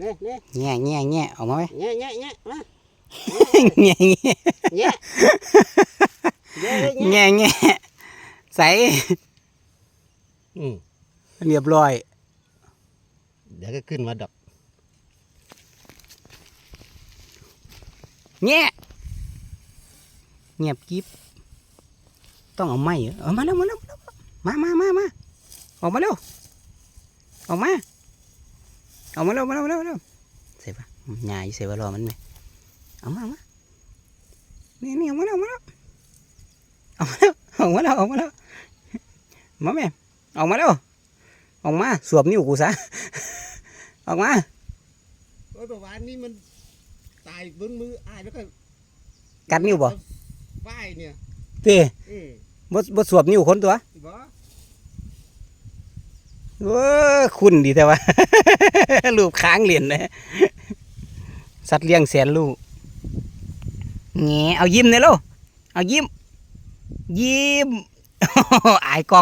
นี่นี่แง่แง่แง่ออกมาไหมแง่แง่แง่มาแง่แง่แง่แง่แง่แง่แง่ใสอืมเรียบร้อย เดี๋ยวก็ขึ้นมาดอกแง่เงียบกิ๊บต้องเอาไม้เหรอเอามาแล้วมาแล้วมามามามาออกมาเร็วออกมา ออกมาเร็วมาเร็วมาเร็วมาเร็วเสร็จปะหญ้าอยู่เสร็จปะรอมันไหมเอามาเอามานี่นี่ออกมาแล้วออกมาแล้วออกมาแล้วออกมาแล้วออกมาแล้วมาแม่ออกมาแล้วออกมาสวมนิ้วกูซะออกมาโอ้ยประวานนี้มันตายบนมืออายแล้วก็กัดนิ้วบ่ว่ายเนี่ยเต้เออบ่บ่สวมนิ้วคนตัวบ่เว้อคุณดีแต่ว่า ลูปค้างเหรียญนะสัตว์เลี้ยงแสนลูกแงเอายิ้มเนี่ยลูกเอายิ้ม ยิ้มอายกล้อง